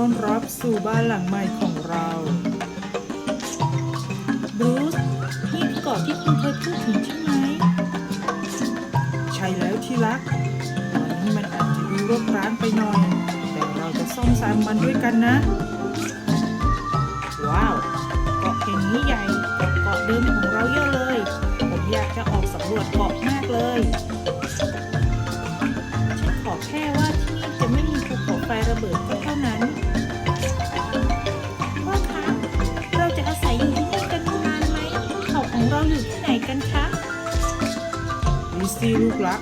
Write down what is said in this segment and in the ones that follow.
ต้อนรับสู่บ้านหลังใหม่ของเราบรูซนี่คือเกาะที่คุณเคยพูดถึงใช่ไหม ใช่แล้วที่รักตอนนี้มันอาจจะดูรกร้างไปหน่อย แต่เราจะซ่อมแซมมันด้วยกันนะ ว้าวเกาะแห่งนี้ใหญ่กว่าเกาะเดิมของเราเยอะเลย ผมอยากจะออกสำรวจเกาะมากเลยฉันขอแค่ว่าที่นี่จะไม่มีภูเขาไฟระเบิดก็เท่านั้น อยู่ที่ไหนกันคะลิซซี่ลูกรัก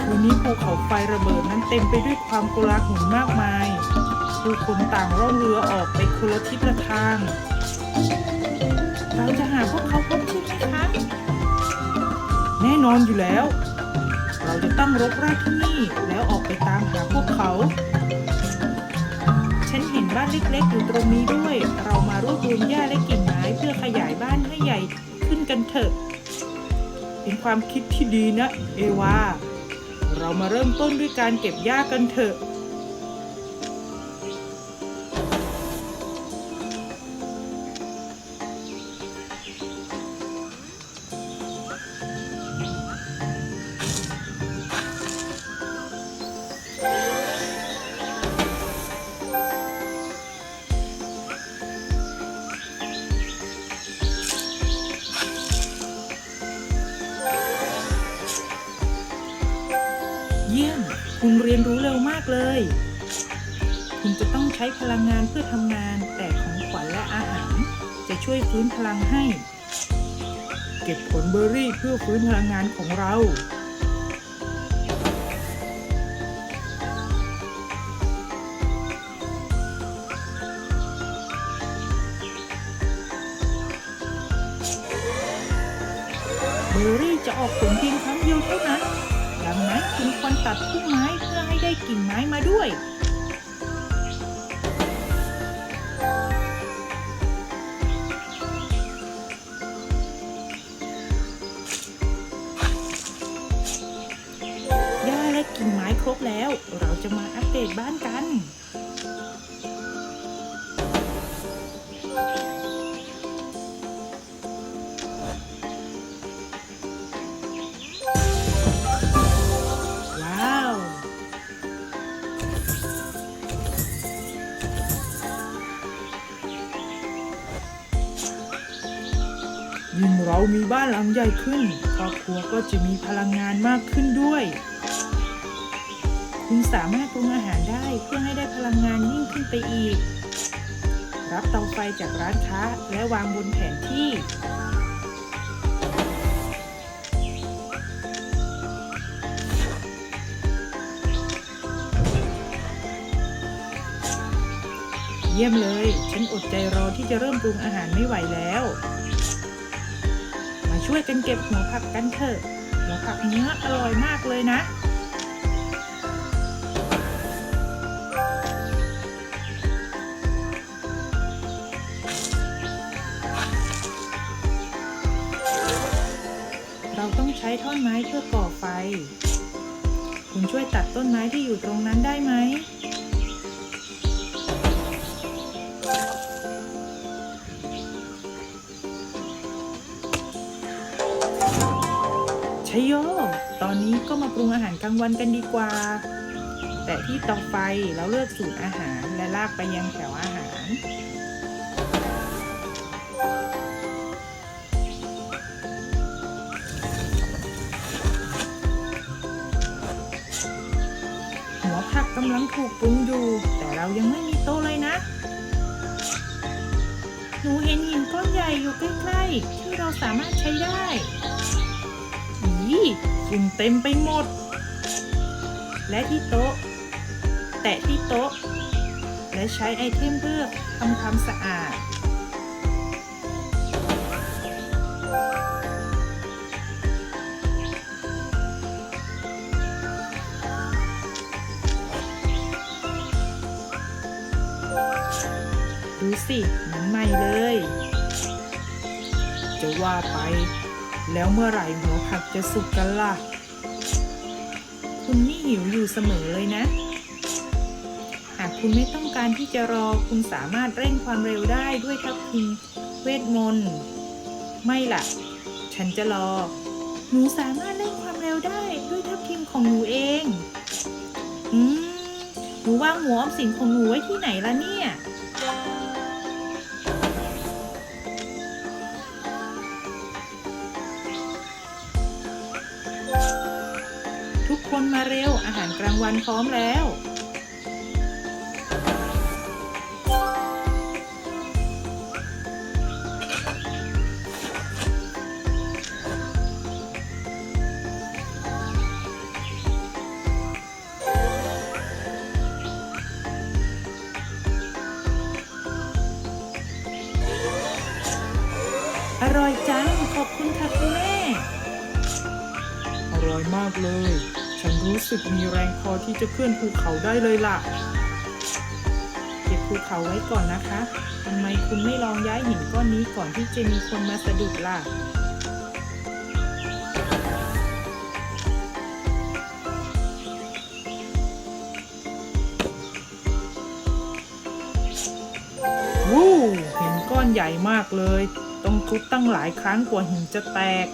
คืนนี้ภูเขาไฟระเบิดนั้นเต็มไปด้วยความโกลาหลมากมายผู้คนต่างร่องเรือออกไปคนละทิศละทาง เราจะหาพวกเขาพบใช่ไหมคะ แน่นอนอยู่แล้ว เราจะตั้งรกรากที่นี่แล้วออกไปตามหาพวกเขา ฉันเห็นบ้านเล็กๆอยู่ตรงนี้ด้วย กันเถอะ เป็นความคิดที่ดีนะ เอวา เรามาเริ่มต้นด้วยการเก็บหญ้ากันเถอะ เยี่ยม คุณเรียนรู้เร็วมากเลย คุณจะต้องใช้พลังงานเพื่อทำงาน แต่ของขวัญและอาหาร จะช่วยฟื้นพลังให้ เก็บผลเบอร์รี่เพื่อฟื้นพลังงานของเราเบอร์รี่จะออกผลเพียงครั้งเดียวเท่านั้น งนั้นคุณควรตัดพุ่มไม้เพื่อให้ได้กิ่งไม้มาด้วย หญ้าและกิ่งไม้ครบแล้ว เราจะมาอัปเดตบ้านกัน มีบ้านหลังใหญ่ขึ้น ครอบครัวก็จะมีพลังงานมากขึ้นด้วย คุณสามารถปรุงอาหารได้เพื่อให้ได้พลังงานยิ่งขึ้นไปอีก รับเตาไฟจากร้านค้าและวางบนแผนที่เยี่ยมเลย ฉันอดใจรอที่จะเริ่มปรุงอาหารไม่ไหวแล้ว ช่วยกันเก็บหัวผักกันเถอะหัวผักเนื้ออร่อยมากเลยนะเราต้องใช้ท่อนไม้เพื่อก่อไฟ คุณช่วยตัดต้นไม้ที่อยู่ตรงนั้นได้ไหม ชัยโย ตอนนี้ก็มาปรุงอาหารกลางวันกันดีกว่า แต่ที่เตาไฟเราเลือกสูตรอาหารและลากไปยังแถวอาหาร หัวผักกำลังถูกปรุงอยู่ แต่เรายังไม่มีโต๊ะเลยนะ หนูเห็นหินก้อนใหญ่อยู่ใกล้ๆที่เราสามารถใช้ได้ ฝุ่นเต็มไปหมด และที่โต๊ะ แตะที่โต๊ะ และใช้ไอเทมเพื่อทำความสะอาด ดูสิเหมือนใหม่เลย จะว่าไป แล้วเมื่อไหร่หัวผักจะสุกกันล่ะ คุณนี่หิวอยู่เสมอเลยนะ หากคุณไม่ต้องการที่จะรอคุณสามารถเร่งความเร็วได้ด้วยทัพทิมเวทมนต์ ไม่ล่ะ ฉันจะรอ หนูสามารถเร่งความเร็วได้ด้วยทัพทิมของหนูเอง อืม หนูวางหมูออมสินของหนูไว้ที่ไหนล่ะเนี่ย ทุกคนมาเร็วอาหารกลางวันพร้อมแล้ว อร่อยจัง ขอบคุณค่ะคุณแม่ อร่อยมากเลย ฉันรู้สึกมีแรงพอที่จะเคลื่อนภูเขาได้เลยล่ะ เก็บภูเขาไว้ก่อนนะคะทำไมคุณไม่ลองย้ายหินก้อนนี้ก่อนที่จะมีคนมาสะดุดล่ะวู้หินก้อนใหญ่มากเลย ต้องทุบตั้งหลายครั้งกว่าหินจะแตก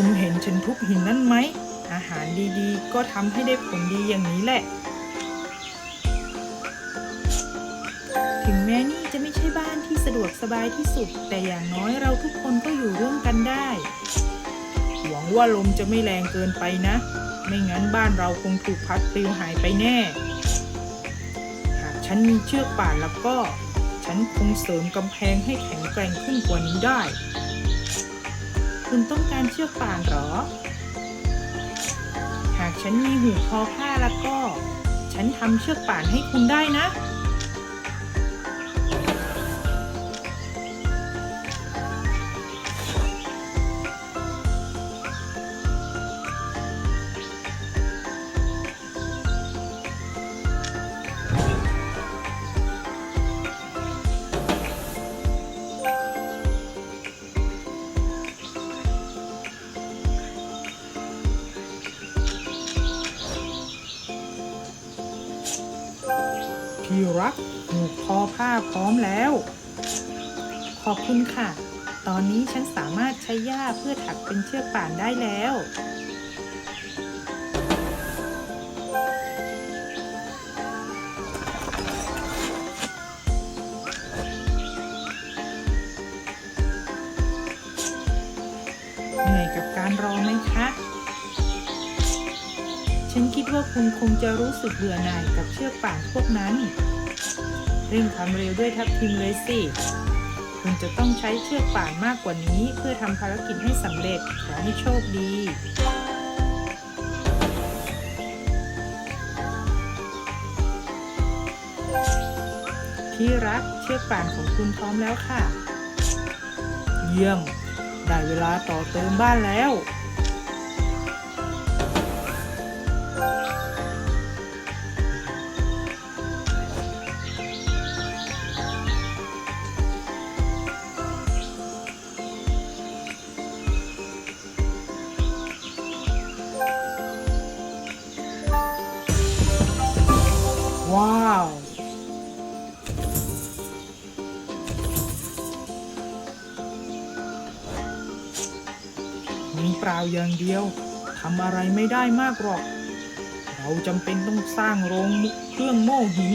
คุณเห็นฉันทุบหินนั่นไหม อาหารดีๆ ก็ทำให้ได้ผลดีอย่างนี้แหละ ถึงแม้นี่จะไม่ใช่บ้านที่สะดวกสบายที่สุด แต่อย่างน้อยเราทุกคนก็อยู่ร่วมกันได้ หวังว่าลมจะไม่แรงเกินไปนะ ไม่งั้นบ้านเราคงถูกพัดปลิวหายไปแน่ หากฉันมีเชือกป่านแล้วก็ ฉันคงเสริมกำแพงให้แข็งแกร่งขึ้นกว่านี้ได้ คุณต้องการเชือกป่านเหรอ หากฉันมีหูคอผ้าแล้วก็ ฉันทำเชือกป่านให้คุณได้นะ ที่รักหูกทอผ้าพร้อมแล้ว ขอบคุณค่ะ ตอนนี้ฉันสามารถใช้หญ้าเพื่อถักเป็นเชือกป่านได้แล้ว ว่าคุณคงจะรู้สึกเบื่อหน่ายกับเชือกป่านพวกนั้น เร่งความเร็วด้วยทัพทิมเลยสิ คุณจะต้องใช้เชือกป่านมากกว่านี้ เพื่อทำภารกิจให้สำเร็จ ขอให้โชคดีที่รักเชือกป่านของคุณพร้อมแล้วค่ะ เยี่ยม ได้เวลาต่อเติมบ้านแล้ว ว้าว มีเปล่าอย่างเดียวทำอะไรไม่ได้มากหรอก เราจำเป็นต้องสร้างโรงเครื่องโม่หิน